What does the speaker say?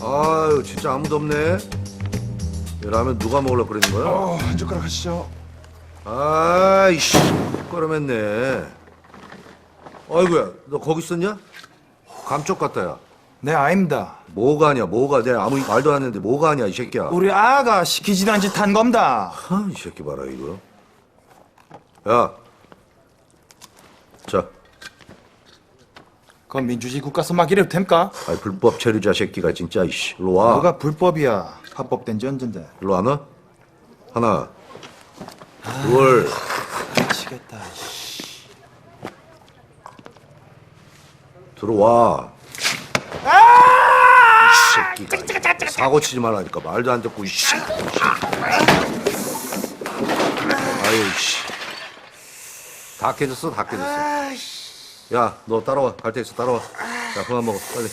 아유 진짜 아무도 없네. 이 라면 누가 먹으려고 그러는 거야? 어, 한 젓가락 하시죠. 아이씨, 꺼름했네. 아이고야, 너 거기 있었냐? 감쪽 같다, 야. 네, 아닙니다. 뭐가 아니야, 뭐가. 내가 아무 말도 안 했는데 뭐가 아니야, 이 새끼야. 우리 아가 시키지도 않은 짓 한 겁니다. 아, 이 새끼 봐라, 이거. 야. 자, 그 민주주의 국가서 막 이래도 됩니까? 아이, 불법 체류자 새끼가 진짜, 이씨. 일로 와. 뭐가 불법이야. 합법된 지 언젠데. 일로 안 와? 하나, 둘, 미치겠다. 들어와. 이 새끼가. 사고 치지 말라니까 말도 안 듣고, 이씨. 아유, 씨. 다 깨졌어, 다 깨졌어. 야, 너 따라와. 갈 데 있어, 따라와. 자, 그만 먹어, 빨리.